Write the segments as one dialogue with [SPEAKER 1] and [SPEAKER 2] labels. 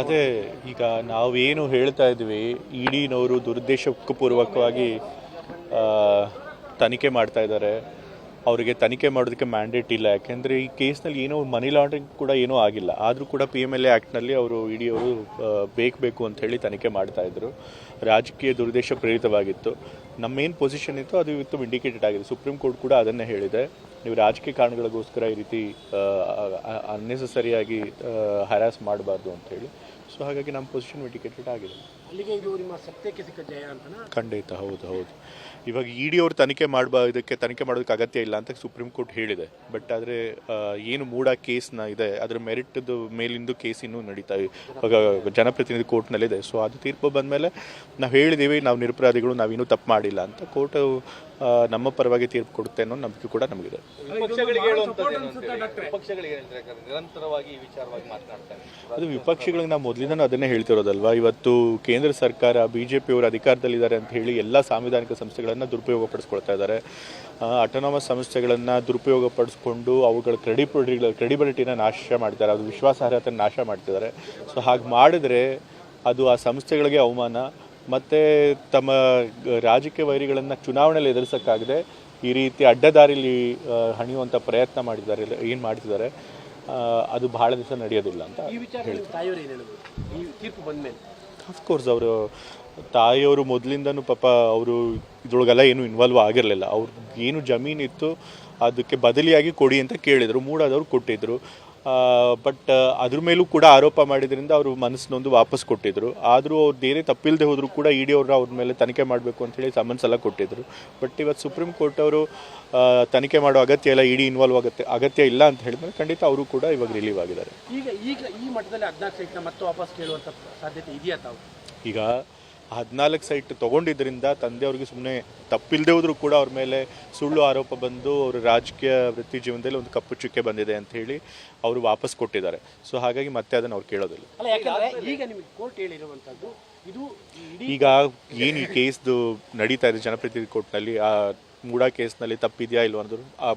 [SPEAKER 1] ಅದೇ, ಈಗ ನಾವೇನು ಹೇಳ್ತಾ ಇದ್ವಿ, ಇಡಿನವರು ದುರುದ್ದೇಶಪೂರ್ವಕವಾಗಿ ಪೂರ್ವಕವಾಗಿ ತನಿಖೆ ಮಾಡ್ತಾ ಇದ್ದಾರೆ. ಅವರಿಗೆ ತನಿಖೆ ಮಾಡೋದಕ್ಕೆ ಮ್ಯಾಂಡೇಟ್ ಇಲ್ಲ. ಯಾಕೆಂದರೆ ಈ ಕೇಸ್ನಲ್ಲಿ ಏನೋ ಮನಿ ಲಾಂಡ್ರಿಂಗ್ ಕೂಡ ಏನೂ ಆಗಿಲ್ಲ. ಆದರೂ ಕೂಡ ಪಿ ಎಂ ಎಲ್ ಎ ಆ್ಯಕ್ಟ್ನಲ್ಲಿ ಅವರು ಇಡಿ ಅವರು ಬೇಕು ಅಂತ ಹೇಳಿ ತನಿಖೆ ಮಾಡ್ತಾ ಇದ್ರು. ರಾಜಕೀಯ ದುರುದ್ದೇಶ ಪ್ರೇರಿತವಾಗಿತ್ತು. ನಮ್ಮೇನು ಪೊಸಿಷನ್ ಇತ್ತು ಅದು ಇವತ್ತು ಇಂಡಿಕೇಟೆಡ್ ಆಗಿದೆ. ಸುಪ್ರೀಂ ಕೋರ್ಟ್ ಕೂಡ ಅದನ್ನೇ ಹೇಳಿದೆ. ನೀವು ರಾಜಕೀಯ ಕಾರಣಗಳಿಗೋಸ್ಕರ ಈ ರೀತಿ ಅನ್ನೆಸಸರಿಯಾಗಿ ಹರಾಸ್ ಮಾಡಬಾರ್ದು ಅಂತ ಹೇಳಿ ಸೊ ಹಾಗಾಗಿ ನಮ್ಮ ಪೊಸಿಷನ್ ವಿಂಡಿಕೇಟೆಡ್ ಆಗಿದೆ.
[SPEAKER 2] ಅಲ್ಲಿಗೆ ಇದು ನಿಮ್ಮ ಸತ್ಯಕ್ಕೆ ಸಿಕ್ಕ ಜಯ ಅಂತನಾ?
[SPEAKER 1] ಖಂಡಿತ ಹೌದು ಹೌದು. ಇವಾಗ ಇಡಿ ಅವರು ತನಿಖೆ ಮಾಡಬಾ ಇದಕ್ಕೆ ತನಿಖೆ ಮಾಡೋದಕ್ಕೆ ಅಗತ್ಯ ಇಲ್ಲ ಅಂತ ಸುಪ್ರೀಂ ಕೋರ್ಟ್ ಹೇಳಿದೆ. ಬಟ್ ಆದರೆ ಏನು ಮೂಡ ಕೇಸ್ನ ಇದೆ ಅದರ ಮೆರಿಟ್ದು ಮೇಲಿಂದು ಕೇಸ್ ಇನ್ನೂ ನಡೀತಾ ಇವಾಗ ಜನಪ್ರತಿನಿಧಿ ಕೋರ್ಟ್ನಲ್ಲಿದೆ. ಸೊ ಅದು ತೀರ್ಪು ಬಂದ ಮೇಲೆ ನಾವು ಹೇಳಿದ್ದೀವಿ ನಾವು ನಿರಪರಾಧಿಗಳು ನಾವೇನು ತಪ್ಪು ಮಾಡಿಲ್ಲ ಅಂತ ಕೋರ್ಟ್ ನಮ್ಮ ಪರವಾಗಿ ತೀರ್ಪು ಕೊಡುತ್ತೆ ಅನ್ನೋ ನಂಬಿಕೆ ಕೂಡ ನಮಗಿದೆ.
[SPEAKER 3] ವಿಪಕ್ಷಗಳಿಗೆ ಹೇಳುವಂಥದ್ದು ಅಂತ ಹೇಳಿ? ವಿಪಕ್ಷಗಳಿಗೆ ಹೇಳ್ತಾರೆ ನಿರಂತರವಾಗಿ ವಿಚಾರವಾಗಿ ಮಾತನಾಡ್ತಾರೆ
[SPEAKER 1] ಅದು ವಿಪಕ್ಷಗಳಿಗೆ ನಾವು ಮೊದಲಿಂದ ಅದನ್ನೇ ಹೇಳ್ತಿರೋದಲ್ವಾ? ಇವತ್ತು ಕೇಂದ್ರ ಸರ್ಕಾರ ಬಿ ಜೆ ಪಿಯವರು ಅಧಿಕಾರದಲ್ಲಿದ್ದಾರೆ ಅಂತ ಹೇಳಿ ಎಲ್ಲ ಸಾಂವಿಧಾನಿಕ ಸಂಸ್ಥೆಗಳನ್ನು ದುರುಪಯೋಗಪಡಿಸ್ಕೊಳ್ತಾ ಇದ್ದಾರೆ. ಅಟೋನಮಸ್ ಸಂಸ್ಥೆಗಳನ್ನು ದುರುಪಯೋಗಪಡಿಸ್ಕೊಂಡು ಅವುಗಳ ಕ್ರೆಡಿಬಿಲಿಟಿ ಕ್ರೆಡಿಬಿಲಿಟಿನ ನಾಶ ಮಾಡ್ತಾರೆ ಅದು ವಿಶ್ವಾಸಾರ್ಹತೆ ನಾಶ ಮಾಡ್ತಿದ್ದಾರೆ. ಸೊ ಹಾಗೆ ಮಾಡಿದರೆ ಅದು ಆ ಸಂಸ್ಥೆಗಳಿಗೆ ಅವಮಾನ. ಮತ್ತು ತಮ್ಮ ರಾಜಕೀಯ ವೈರಿಗಳನ್ನು ಚುನಾವಣೆಯಲ್ಲಿ ಎದುರಿಸೋಕ್ಕಾಗದೆ ಈ ರೀತಿ ಅಡ್ಡದಾರಿಲಿ ಹಣಿಯುವಂಥ ಪ್ರಯತ್ನ ಮಾಡಿದ್ದಾರೆ, ಏನು ಮಾಡ್ತಿದ್ದಾರೆ. ಅದು ಬಹಳ ದಿವಸ ನಡೆಯೋದಿಲ್ಲ ಅಂತ
[SPEAKER 2] ಬಂದ್ಮೇಲೆ
[SPEAKER 1] ಅಫ್ಕೋರ್ಸ್ ಅವರು ತಾಯಿಯವರು ಮೊದಲಿಂದನೂ ಪಾಪ ಅವರು ಇದ್ರೊಳಗೆಲ್ಲ ಏನು ಇನ್ವಾಲ್ವ್ ಆಗಿರಲಿಲ್ಲ. ಅವ್ರಿಗೆ ಏನು ಜಮೀನಿತ್ತು ಅದಕ್ಕೆ ಬದಲಿಯಾಗಿ ಕೊಡಿ ಅಂತ ಕೇಳಿದರು. ಮೂಡಾದವ್ರು ಕೊಟ್ಟಿದ್ರು. ಬಟ್ ಅದ್ರ ಮೇಲೂ ಕೂಡ ಆರೋಪ ಮಾಡಿದ್ರಿಂದ ಅವರು ಮನಸ್ಸಿನೊಂದು ವಾಪಸ್ ಕೊಟ್ಟಿದ್ರು. ಆದರೂ ಅವ್ರು ಬೇರೆ ತಪ್ಪಿಲ್ಲದೆ ಹೋದರೂ ಕೂಡ ಇಡಿ ಅವರು ಅವ್ರ ಮೇಲೆ ತನಿಖೆ ಮಾಡಬೇಕು ಅಂಥೇಳಿ ಸಮನ್ಸ್ ಎಲ್ಲ ಕೊಟ್ಟಿದ್ರು. ಬಟ್ ಇವತ್ತು ಸುಪ್ರೀಂ ಕೋರ್ಟ್ ಅವರು ತನಿಖೆ ಮಾಡೋ ಅಗತ್ಯ ಇಲ್ಲ ಇಡಿ ಇನ್ವಾಲ್ವ್ ಆಗುತ್ತೆ ಅಗತ್ಯ ಇಲ್ಲ ಅಂತ ಹೇಳಿದ್ರೆ ಖಂಡಿತ ಅವರು ಕೂಡ ಇವಾಗ ರಿಲೀವ್ ಆಗಿದ್ದಾರೆ.
[SPEAKER 2] ಈಗ ಈಗ ಈ ಮಟ್ಟದಲ್ಲಿ ಹದಿನಾಲ್ಕು ಸೈಟ್ನ ಮತ್ತೆ ವಾಪಸ್ ಕೇಳುವಂಥ ಸಾಧ್ಯತೆ ಇದೆಯಾ ತಾವು?
[SPEAKER 1] ಈಗ ಹದಿನಾಲ್ಕು ಸೈಟ್ ತೊಗೊಂಡಿದ್ದರಿಂದ ತಂದೆಯವ್ರಿಗೆ ಸುಮ್ಮನೆ ತಪ್ಪಿಲ್ಲದೆ ಹೋದರೂ ಕೂಡ ಅವ್ರ ಮೇಲೆ ಸುಳ್ಳು ಆರೋಪ ಬಂದು ಅವರ ರಾಜಕೀಯ ವೃತ್ತಿ ಜೀವನದಲ್ಲಿ ಒಂದು ಕಪ್ಪು ಚುಕ್ಕೆ ಬಂದಿದೆ ಅಂತ ಹೇಳಿ ಅವರು ವಾಪಸ್ ಕೊಟ್ಟಿದ್ದಾರೆ. ಸೊ ಹಾಗಾಗಿ ಮತ್ತೆ ಅದನ್ನು ಅವ್ರು ಕೇಳೋದಿಲ್ಲ.
[SPEAKER 2] ಈಗ ನಿಮಗೆ ಕೋರ್ಟ್ ಹೇಳಿರುವಂಥದ್ದು ಇದು
[SPEAKER 1] ಈಗ ಏನು ಈ ಕೇಸ್ದು ನಡೀತಾ ಇದೆ ಜನಪ್ರತಿನಿಧಿ ಕೋರ್ಟ್ನಲ್ಲಿ ಆ ಮೂಡಾ ಕೇಸ್ನಲ್ಲಿ ತಪ್ಪಿದೆಯಾ ಇಲ್ವ ಅನ್ನೋದು ಆ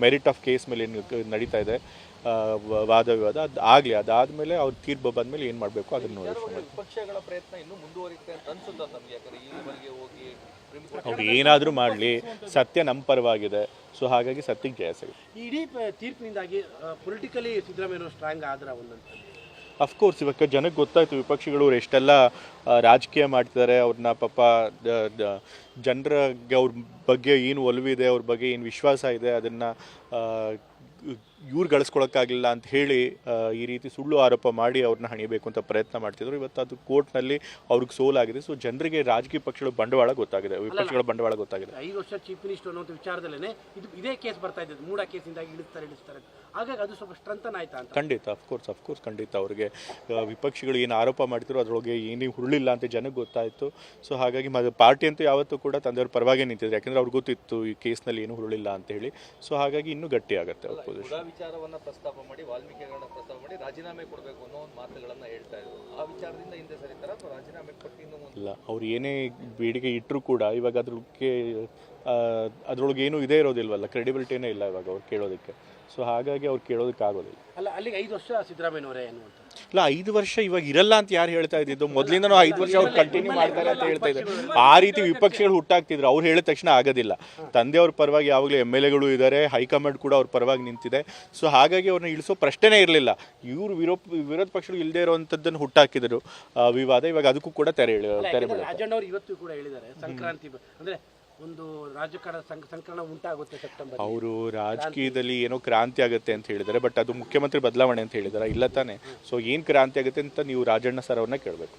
[SPEAKER 1] ಮೆರಿಟ್ ಆಫ್ ಕೇಸ್ ಮೇಲೆ ಏನು ನಡೀತಾ ಇದೆ ವಾದ ವಿವಾದ ಅದು ಆಗಲಿ ಅದಾದಮೇಲೆ ಅವ್ರ ತೀರ್ಪು ಬಂದಮೇಲೆ ಏನು ಮಾಡಬೇಕು ಅದನ್ನು
[SPEAKER 3] ವಿಪಕ್ಷಗಳ ಪ್ರಯತ್ನ ಇನ್ನೂ ಮುಂದುವರಿಯುತ್ತೆ ಅಂತ ಅನ್ಸುತ್ತೆ ನಮಗೆ ಯಾಕಂದ್ರೆ ಹೋಗಿ
[SPEAKER 1] ಅವ್ರು ಏನಾದರೂ ಮಾಡಲಿ. ಸತ್ಯ ನಮ್ಮ ಪರವಾಗಿದೆ. ಸೊ ಹಾಗಾಗಿ ಸತ್ಯಕ್ಕೆ ಜಯ ಸಿಗುತ್ತೆ.
[SPEAKER 2] ಈ ಇಡೀ ತೀರ್ಪಿನಿಂದಾಗಿ ಪೊಲಿಟಿಕಲಿ ಸಿದ್ದರಾಮಯ್ಯ ಸ್ಟ್ರಾಂಗ್ ಆದ್ರೆ ಒಂದಂತ
[SPEAKER 1] ಅಫ್ಕೋರ್ಸ್ ಇವಾಗ ಜನಕ್ಕೆ ಗೊತ್ತಾಯ್ತು ವಿಪಕ್ಷಗಳು ಅವ್ರು ಎಷ್ಟೆಲ್ಲ ರಾಜಕೀಯ ಮಾಡ್ತಿದ್ದಾರೆ ಅವ್ರನ್ನ ಪಾಪ ಜನರಿಗೆ ಅವ್ರ ಬಗ್ಗೆ ಏನು ಒಲವಿದೆ ಅವ್ರ ಬಗ್ಗೆ ಏನು ವಿಶ್ವಾಸ ಇದೆ ಅದನ್ನು ಇವ್ರು ಗಳಿಸ್ಕೊಳಕ್ಕಾಗಲಿಲ್ಲ ಅಂತ ಹೇಳಿ ಈ ರೀತಿ ಸುಳ್ಳು ಆರೋಪ ಮಾಡಿ ಅವ್ರನ್ನ ಹಣಿಬೇಕು ಅಂತ ಪ್ರಯತ್ನ ಮಾಡ್ತಿದ್ರು. ಇವತ್ತು ಅದು ಕೋರ್ಟ್ನಲ್ಲಿ ಅವ್ರಿಗೆ ಸೋಲಾಗಿದೆ. ಸೊ ಜನರಿಗೆ ರಾಜಕೀಯ ಪಕ್ಷಗಳ ಬಂಡವಾಳ ಗೊತ್ತಾಗಿದೆ. ವಿಪಕ್ಷಗಳ ಬಂಡವಾಳ ಗೊತ್ತಾಗಿದೆ.
[SPEAKER 2] ಐದು ವರ್ಷ ಚೀಫ್ ಮಿನಿಸ್ಟರ್ ಅನ್ನೋ ವಿಚಾರದಲ್ಲೇ ಇದು ಇದೇ ಕೇಸ್ ಬರ್ತಾ ಇದ್ದದ್ದು. ಮೂಡ ಕೇಸಿಂದಾಗಿ ಇಳಿಸ್ತಾರೆ ಇಳಿಸ್ತಾರೆ. ಹಾಗಾಗಿ ಅದು ಸ್ವಲ್ಪ ಸ್ಟ್ರೆಂಥನ್ ಆಯ್ತಾ ಅಂತ?
[SPEAKER 1] ಖಂಡಿತ ಅಫ್ಕೋರ್ಸ್ ಅಫ್ಕೋರ್ಸ್ ಖಂಡಿತ ಅವ್ರಿಗೆ ವಿಪಕ್ಷಗಳು ಏನು ಆರೋಪ ಮಾಡ್ತಿರೋ ಅದರೊಳಗೆ ಏನೇ ಹುರುಳಿಲ್ಲ ಅಂತ ಜನಕ್ಕೆ ಗೊತ್ತಾಯಿತು. ಸೊ ಹಾಗಾಗಿ ಮತ್ತೆ ಪಾರ್ಟಿ ಅಂತೂ ಯಾವತ್ತೂ ಕೂಡ ತಂದೆಯವ್ರ ಪರವಾಗಿ ನಿಂತಿದ್ರು ಯಾಕಂದ್ರೆ ಅವ್ರಿಗೆ ಗೊತ್ತಿತ್ತು ಈ ಕೇಸ್ನಲ್ಲಿ ಏನು ಹುರುಳಿಲ್ಲ ಅಂತ ಹೇಳಿ. ಸೊ ಹಾಗಾಗಿ ಇನ್ನೂ ಗಟ್ಟಿ ಆಗುತ್ತೆ ಅವ್ರ ಪೊಸಿಷನ್
[SPEAKER 3] ಹುಡಾ ವಿಚಾರವನ್ನ ಪ್ರಸ್ತಾಪ ಮಾಡಿ ವಾಲ್ಮೀಕಿಗಳನ್ನ ಪ್ರಸ್ತಾಪ ಮಾಡಿ ರಾಜೀನಾಮೆ ಕೊಡಬೇಕು ಅನ್ನೋ ಒಂದು ಮಾತುಗಳನ್ನ ಹೇಳ್ತಾ ಇದ್ರು ಆ ವಿಚಾರದಿಂದ ಹಿಂದೆ ಸರಿತಾರ ಅಥವಾ ರಾಜೀನಾಮೆ ಕೊಟ್ಟು ಇನ್ನು
[SPEAKER 1] ಇಲ್ಲ ಅವ್ರು ಏನೇ ಬೇಡಿಕೆ ಇಟ್ಟರು ಕೂಡ ಇವಾಗ ಅದ್ರಕ್ಕೆ ಅದ್ರೊಳಗೆ ಏನೂ ಇದೇ ಇರೋದಿಲ್ವಲ್ಲ ಕ್ರೆಡಿಬಿಲಿಟಿನೇ ಇಲ್ಲ ಇವಾಗ ಅವ್ರು ಕೇಳೋದಕ್ಕೆ. ಸೊ ಹಾಗಾಗಿ ಅವ್ರು ಕೇಳೋದಕ್ಕೆ ಆಗೋದಿಲ್ಲ
[SPEAKER 2] ಅಲ್ಲ ಅಲ್ಲಿಗೆ ಐದು ವರ್ಷ ಸಿದ್ದರಾಮಯ್ಯನವರೇ ಅನ್ನುವಂಥ
[SPEAKER 1] ಇಲ್ಲ ಐದು ವರ್ಷ ಇವಾಗ ಇರಲ್ಲ ಅಂತ ಯಾರು ಹೇಳ್ತಾ ಇದ್ದಿದ್ದು? ಮೊದಲಿಂದನೂ ಐದು ವರ್ಷ ಅವ್ರು ಕಂಟಿನ್ಯೂ ಮಾಡ್ತಾರೆ ಅಂತ ಹೇಳ್ತಾ ಇದ್ದಾರೆ. ಆ ರೀತಿ ವಿಪಕ್ಷಗಳು ಹುಟ್ಟಾಗ್ತಿದ್ರು. ಅವ್ರು ಹೇಳಿದ ತಕ್ಷಣ ಆಗೋದಿಲ್ಲ. ತಂದೆಯವ್ರ ಪರವಾಗಿ ಯಾವಾಗಲೂ ಎಂ ಎಲ್ ಎಗಳು ಇದ್ದಾರೆ. ಹೈಕಮಾಂಡ್ ಕೂಡ ಅವ್ರ ಪರವಾಗಿ ನಿಂತಿದೆ. ಸೊ ಹಾಗಾಗಿ ಅವ್ರನ್ನ ಇಳಿಸೋ ಪ್ರಶ್ನೆನೇ ಇರಲಿಲ್ಲ. ಇವರು ವಿರೋಧ ವಿರೋಧ ಪಕ್ಷಗಳು ಇಲ್ಲದೆ ಇರುವಂಥದ್ದನ್ನು ಹುಟ್ಟಾಕಿದ್ರು. ವಿವಾದ ಇವಾಗ ಅದಕ್ಕೂ ಕೂಡ ತೆರೆ ತೆರೆ ಬೀಳುತ್ತೆ.
[SPEAKER 2] ರಾಜಣ್ಣ ಅವರು ಇವತ್ತು ಕೂಡ ಹೇಳಿದ್ದಾರೆ. ಸಂಕ್ರಾಂತಿ ಅಂದ್ರೆ ಒಂದು ರಾಜಕಾರಣ ಸಂಕ- ಸಂಕಲನ ಉಂಟಾಗುತ್ತೆ ಸೆಪ್ಟೆಂಬರ್
[SPEAKER 1] ಅವರು ರಾಜಕೀಯದಲ್ಲಿ ಏನೋ ಕ್ರಾಂತಿ ಆಗುತ್ತೆ ಅಂತ ಹೇಳಿದ್ದಾರೆ ಬಟ್ ಅದು ಮುಖ್ಯಮಂತ್ರಿ ಬದಲಾವಣೆ ಅಂತ ಹೇಳಿದಾರೆ ಇಲ್ಲ ತಾನೆ? ಸೊ ಏನು ಕ್ರಾಂತಿ ಆಗುತ್ತೆ ಅಂತ ನೀವು ರಾಜಣ್ಣ ಸರ್ ಅವ್ರನ್ನ ಕೇಳಬೇಕು.